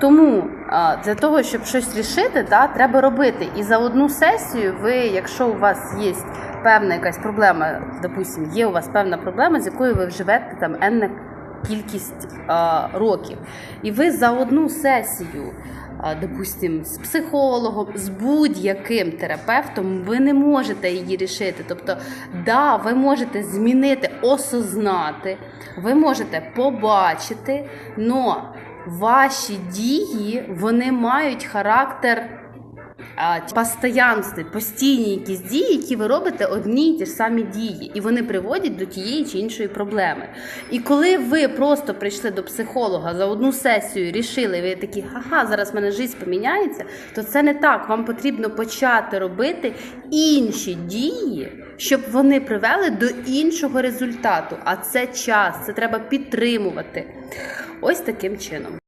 Тому для того, щоб щось рішити, да, треба робити. І за одну сесію, ви, якщо у вас є певна якась проблема, допустим, є у вас певна проблема, з якою ви живете там енна кількість а, років, і ви за одну сесію. а, Допустим, з психологом, з будь-яким терапевтом ви не можете її рішити. Тобто, да, ви можете змінити, осознати, ви можете побачити, але ваші дії вони мають характер а, постоянства, постійні якісь дії, які ви робите одні й ті ж самі дії, і вони приводять до тієї чи іншої проблеми. І коли ви просто прийшли до психолога за одну сесію, рішили, ви такі, ага, зараз в мене життя поміняється, то це не так. Вам потрібно почати робити інші дії, щоб вони привели до іншого результату. А це час, це треба підтримувати. Ось таким чином.